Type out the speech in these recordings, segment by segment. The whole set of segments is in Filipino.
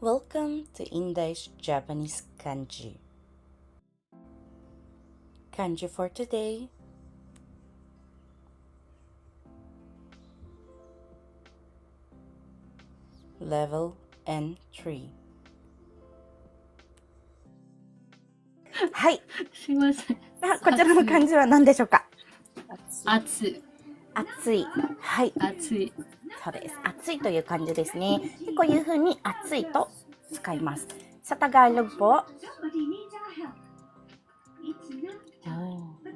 Welcome to English Japanese Kanji. Kanji for today. Level N3. はい。すいません。あこちらの漢字は何でしょうか暑い。 暑い。はい。暑い。そうです。暑いという感じですね。でこういうふうに暑いと使います。Sa Tagalog po,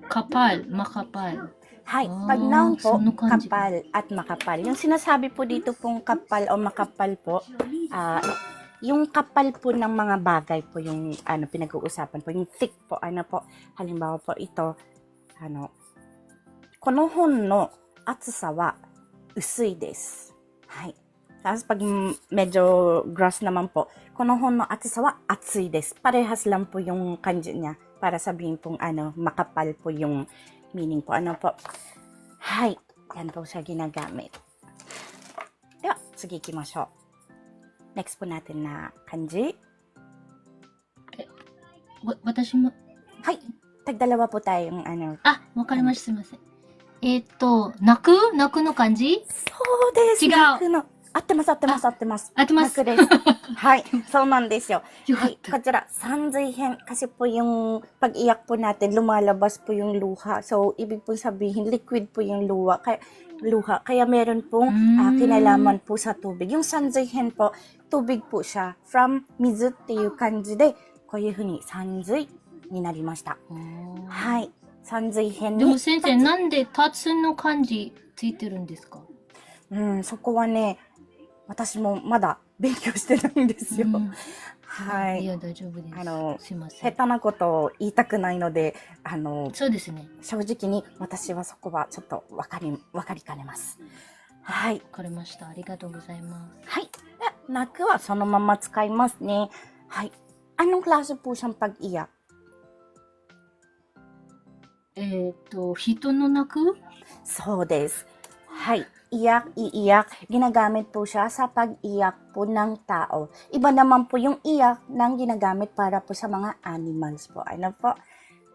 Kapal, makapal. Hi, Ah, pag noun po, sino kanji po? kapal at makapal. Yung sinasabi po dito pong kapal o makapal po, ah, yung kapal po ng mga bagay po yung ano pinag-uusapan po, yung thick po, ano po, halimbawa po ito, ano, この 本の厚さは薄いです。はい。Tapos pag m- medyo gross naman po, この本の厚さは厚いです。Parehas lang po yung kanji niya para sabihin pong ano, makapal po yung meaning po. Ano po? Hi. Yan po siya ginagamit. では、次行きましょう。Next po natin na kanji. わ、私も、はい。Tagdalawa po tayong ano. あ、わか えっ、と、泣く？泣くの感じ？そうです。違う。泣。ってます、あってます、あってます。はい。そうなんですよ。こちら、三髄編。かしぽよん、パギヤポナテ、ルマラバスぽよんルーハ。そう、イビポンサビヒン、リクイッぽよンルーハ。luha. Kaya meron pong uh, kinalaman po sa tubig. Yung っていう感じで、こういうふうに三随になりました。はい。Sanzeihen に。でも先生、なんで立つの漢字ついてるんですか？うん、そこはね、私もまだ勉強してないんですよ。うんはいい。や、大丈夫です。あのすいません。下手なことを言いたくないので、あの、そうですね。正直に私はそこはちょっとわかり、わかりかねます。はい。わかりました。ありがとうございます。はい。で泣くはそのまま使いますね。はい。Anong klase po siyang pag-iyak? えーっと、人の泣くそうです。はい. Iyak, iiyak. Ginagamit po siya sa pag-iyak po ng tao. Iba naman po yung iyak ng ginagamit para po sa mga animals po. Ano po?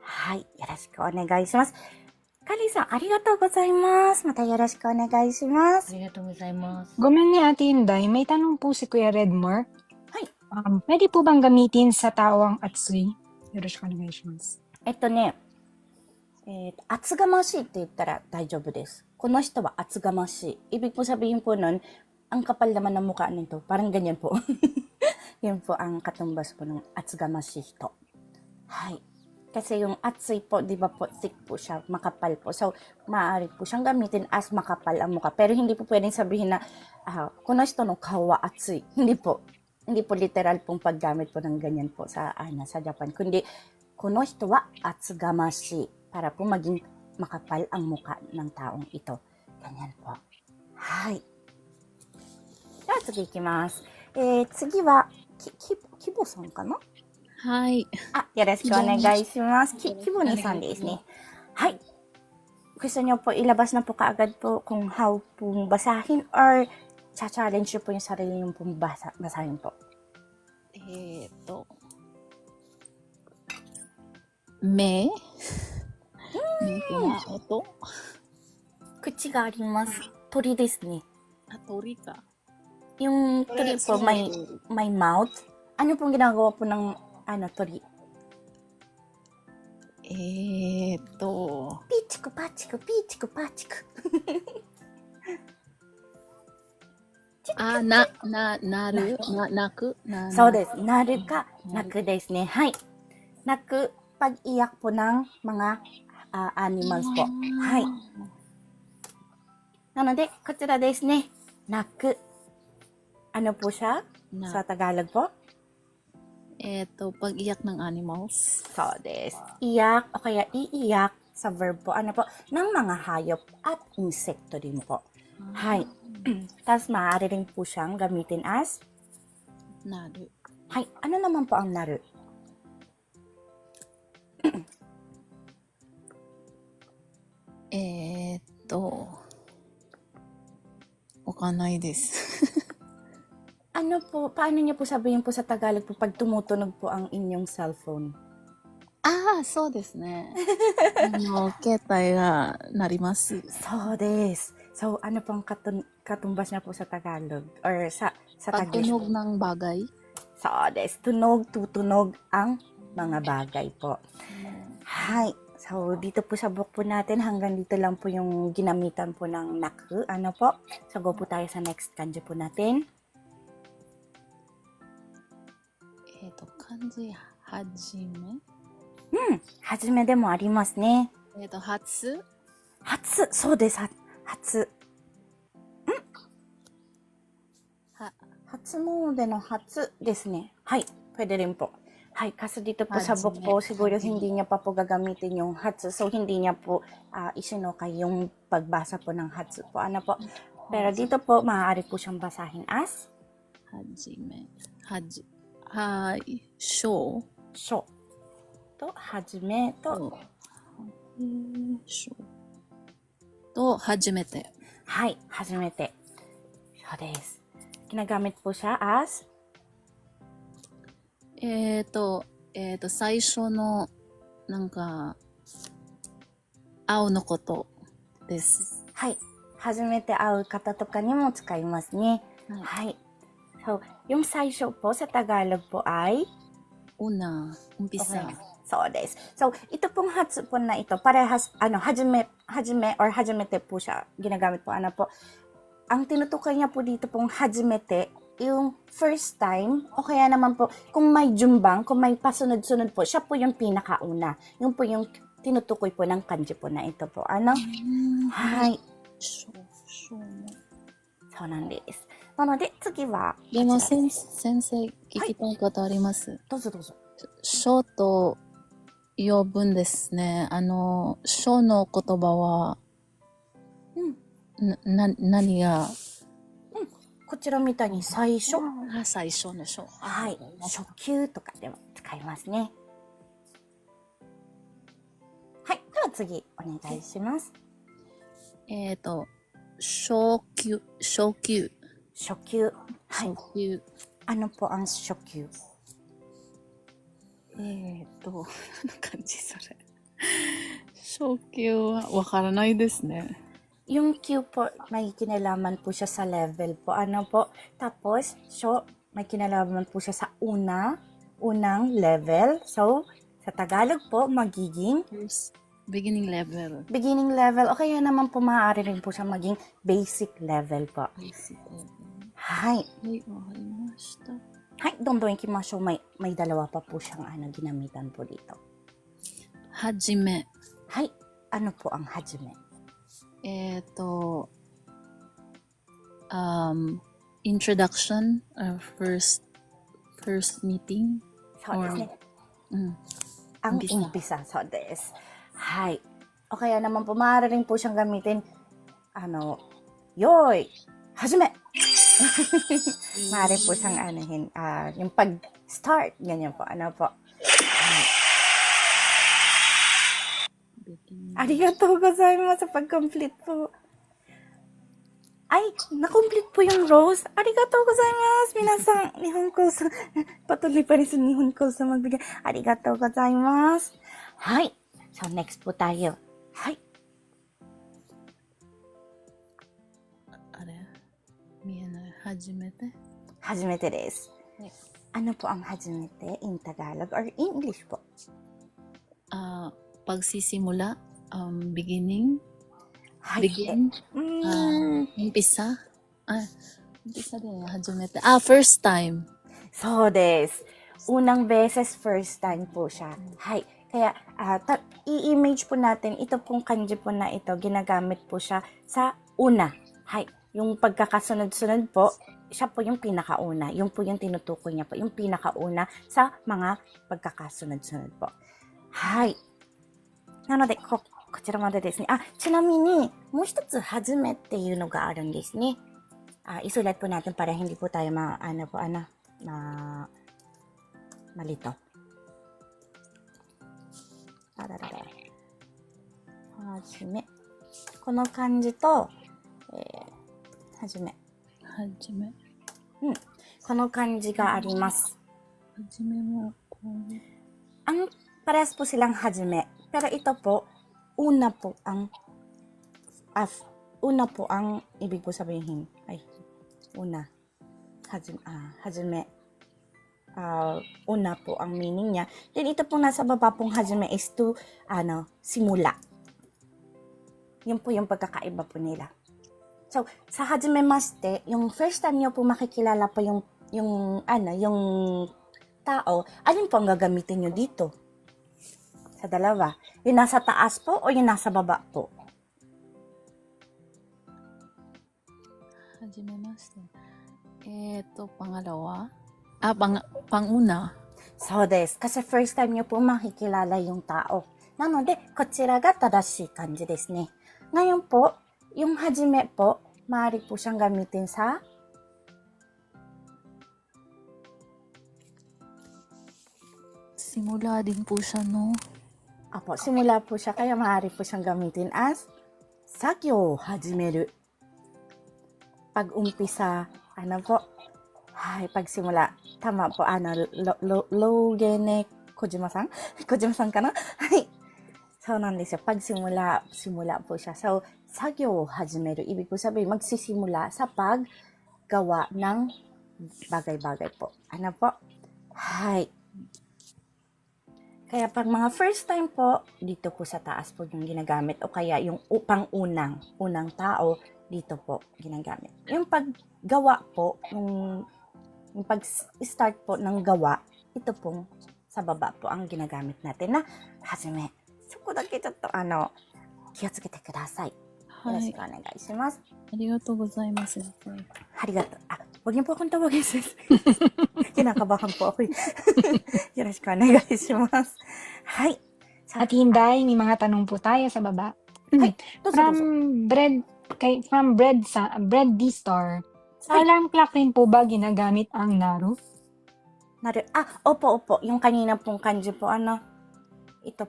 Hai. よろしくお願いします。カリーさん、ありがとうございます。またよろしくお願いしまあす。りがとうございます。 Gumen ni Ate Inday, may tanong po si Kuya Redmore. Hi. Um, pwede po bang gamitin sa tawang atsui? Yoroshiku onegaishimasu. えっ とね、えーと厚がましいって言ったら大丈夫です。この人は厚がましい。Ibig po sabihin po nun, ang kapal naman ng mukha nito. Parang ganyan po. Yun po ang katumbas po ng atsugamashi hito. Hay. Kasi yung atsui po, di ba po, thick po siya, makapal po. So, maaari po siyang gamitin as makapal ang mukha. Pero hindi po pwedeng sabihin na, ah, kuno ito no kawa atsui. Hindi po. Hindi po literal pong paggamit po ng ganyan po sa, ano, sa Japan. Kundi, kuno ito wa atsugamashi. para po maging makapal ang muka ng taong ito. Ganyan po. Hai. Ah, sige, ikimasu. Eh, tsugi wa, Kibo-san ka na? Hai. Ah, yoroshiku onegai shimasu. Kibo-san desu ne. Hai. Gusto niyo po ilabas na po kaagad po kung how po basahin or cha-challenge niyo po yung sarili niyo pong basa, basahin po? Eto. Me? 人気な音口があります。鳥ですね.あ、鳥か。Yung Wala, tuloy po, sige. may, may mouth. Ano pong ginagawa po ng ano, tuloy? えーっと、ピチコパチコピチコパチコ。あ、な、な、なる、な、泣く、な、そうです。なるか、泣くですね。はい。泣く、pag-iyak po ng mga ah, animals po. はい。なので、こちらですね。泣く。Ano po siya? な Sa Tagalog po? えー、っと、pag-iyak ng animals. そうです。Iyak o kaya iiyak sa verb po. Ano po? Ng mga hayop at insekto din po. Hay. Tapos maaari rin po siyang gamitin as なる。はい。Ano naman po ang naru? えー、っと。わかんないです。 Ano po, paano niyo po sabihin po sa Tagalog po pag tumutunog po ang inyong cellphone? ああ、そうですね。あの、携帯が鳴ります。 So des. So, ano pong katun katumbas niya po sa Tagalog? Or sa, sa Taglish Pagtunog po? ng bagay. So des. Tunog, tutunog ang mga bagay po. Hi. So, dito po sa book po natin, hanggang dito lang po yung ginamitan po ng naku. Ano po? So, go po tayo sa next kanji po natin. えっ、と、漢字はじめ。はじめでもありますね。えっ、と、初。初、そうです。は初。は、初詣の初ですね。はい。pwede rin po. Hi, kaso dito po sa book po, siguro hindi niya pa po gagamitin yung hatsu. So, hindi niya po ah, uh, isinukay yung pagbasa po ng hatsu po. Ano po? Pero dito po, maaari po siyang basahin as? Hajime. Haj... Ha... Sho. Sho. To, hajime. To. Sho. To, hajimete. Hi, hajimete. So, this. Ginagamit po siya as えっ、と、えっ、と、最初の、なんか、青のことです。はい。初めて会う方とかにも使いますね。はい。 Hi. So, yung saisho po sa Tagalog po ay una, umpisa. Okay. So, des. So, ito pong hatsu po na ito, parehas, ano, hajime, hajime or hajimete po siya. Ginagamit po, ano po. Ang tinutukoy niya po dito pong hajimete, yung first time, o kaya naman po, kung may jumbang, kung may pasunod-sunod po, siya po yung pinakauna. Yung po yung tinutukoy po ng kanji po na ito po. Ano? は。はいい。しょう、しょうも。そうなんです。なので、次は、でもこちら先先生聞きたいことあります。どうぞどうぞ。書と呼ぶんですね。あの、書の言葉は、うん。な、な、何が、 こちらみたいに最初、あ最初の書。はい、初級とかでも使いますね。はい、では次お願いします。えっ、と、初級、初級、初級。はい初。級。Ano po ang 初級えっ、と、何の感じそれ。初級はわからないですね。Yung Q po, may kinalaman po siya sa level po. Ano po? Tapos, so, may kinalaman po siya sa una, unang level. So, sa Tagalog po, magiging... Beginning level. Beginning level. O kaya naman po, maaari rin po siya maging basic level po. Basic level. Hi. Ay, ohalimashita. Hi, dondoin kimasyo. May, may dalawa pa po siyang ano, ginamitan po dito. Hajime. Hi, ano po ang hajime? えっ、と、um, introduction or first, first meeting. そうですね。うん。 Ang Umpisa. umpisa. So, des. Hay. O kaya naman po, maaari rin po siyang gamitin, ano, yoy, hajime. maaari po siyang anuhin, ah, yung pag-start, ganyan po, ano po. ありがとうございます。pag-complete po. Ay, na-complete po yung Rose. ありがとうございます。皆さん、日本講座、patuloy pa rin sa 日本講座magbigay. ありがとうございます。はい。So, next po tayo. はい。あれ見えない。初めて初めてです。はい Ano po ang 初めて in Tagalog or English po? Ah, pagsisimula. Um, beginning. はい。 Begin. Mm, Umpisa. Ah, umpisa din. 初めて。Ah, first time. そうです。Unang beses, first time po siya. Hay. Kaya, ah, ta- i-image po natin, ito pong kanji po na ito, ginagamit po siya sa una. Hay. Yung pagkakasunod-sunod po, siya po yung pinakauna. Yung po yung tinutukoy niya po, yung pinakauna sa mga pagkakasunod-sunod po. Hay. なので、こ、 こちらまでですね。あ、ちなみに、もう一つ、はじめっていうのがあるんですね。この漢字と、はじめ。この漢字があります。はじめも、こうね。あん、はじめ。Una po ang as una po ang ibig po sabihin. Ay, una. Hajime. Ah, hajime. Ah, una po ang meaning niya. Then ito po nasa baba pong hajime is to, ano, simula. Yun po yung pagkakaiba po nila. So, sa hajime maste, yung first time nyo po makikilala po yung, yung, ano, yung tao, alin po gagamitin nyo dito? Sa dalawa. Yung nasa taas po o yung nasa baba po? Hajimemashite. Eto, pangalawa. Ah, pang, panguna. So des. Kasi first time niyo po makikilala yung tao. Na no de, kochira ga tadashii kanji desu ne. Ngayon po, yung hajime po, maaari po siyang gamitin sa simula din po siya, no? Apo, simula po siya, kaya maaari po siyang gamitin as sakyo hajimeru. Pag-umpisa, ano po, ay, pagsimula, tama po, ano, lo, lo, logene kojima-san? Kojima-san ka na? Ay, so, nan desu. Pagsimula, simula po siya. So, sakyo hajimeru. Ibig po sabihin, magsisimula sa paggawa ng bagay-bagay po. Ano po? Hay. Kaya pag mga first time po, dito po sa taas po yung ginagamit o kaya yung upang unang, unang tao, dito po ginagamit. Yung paggawa po, yung, yung pag-start po ng gawa, ito pong sa baba po ang ginagamit natin na hajime. So, ko dake chatto, ano, 気をつけてください。よろはいしく。お願いします。ありがとうございます。ありがとう。あ、 Huwag niyo po akong tawagin, sis. Kinakabahan po ako. Eh. Yes, ko na, guys. Hi. At hinday, may mga tanong po tayo sa baba. Mm-hmm. Ay, dosa, from bread kay from bread sa bread D store. Sa alarm clock rin po ba ginagamit ang naru? Naru. Ah, opo, opo. Yung kanina pong kanji po ano. Ito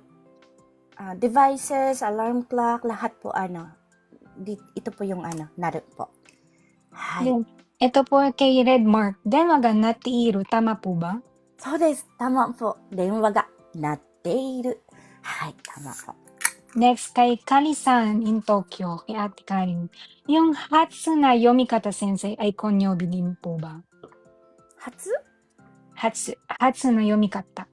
ah, devices, alarm clock, lahat po ano. Di, ito po yung ano, naru po. Hi. Yung ito po kay Red Mark. Denwa ga natiiru. Tama po ba? そうです。tama po. 電話が鳴っている。はい、tama po. Next, kay Kali-san in Tokyo, kay Ate Karin. Yung Hatsu na Yomikata Sensei ay konyobi din po ba? 初 Hatsu. Hatsu no Yomikata.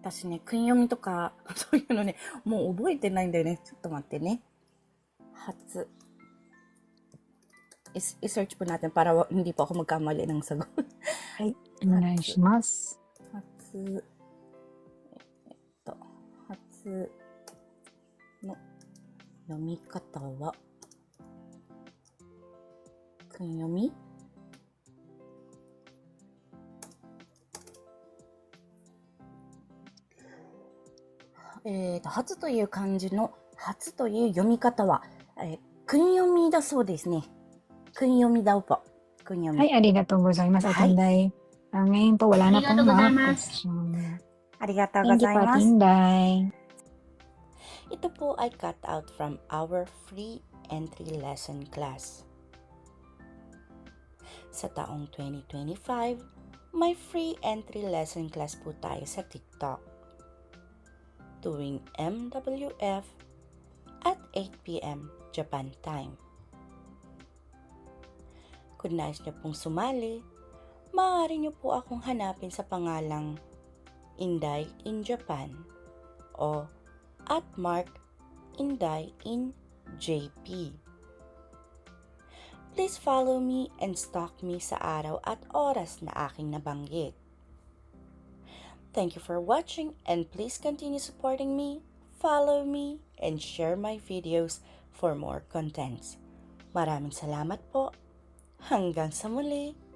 私ね、訓読みとか、そういうのね、もう覚えてないんだよね。ちょっと待ってね。初。Is, i-search po natin para wa- hindi po ako magkamali ng sagot. お願いします。初。えっと、初の読み方は、訓読みえーと、初という漢字の初という読み方は、えー、訓読みだそうですね。訓読みだpo. 訓読み。 Ay, arigatou gozaimasu, Ate Hi. Hinday. Ah, ngayon po, wala na pong Arigatou mga gozaimasu. question. ありがとうご Thank you ざい po, ま Ate す。 Hinday. Ito po ay cut out from our free entry lesson class. Sa taong 2025, may free entry lesson class po tayo sa TikTok. Tuwing MWF at 8pm Japan time. Kung nais niyo pong sumali, maaari niyo po akong hanapin sa pangalang Inday in Japan o at Mark Inday in JP. Please follow me and stalk me sa araw at oras na aking nabanggit. Thank you for watching and please continue supporting me, follow me, and share my videos for more contents. Maraming salamat po. Hanggang sa muli.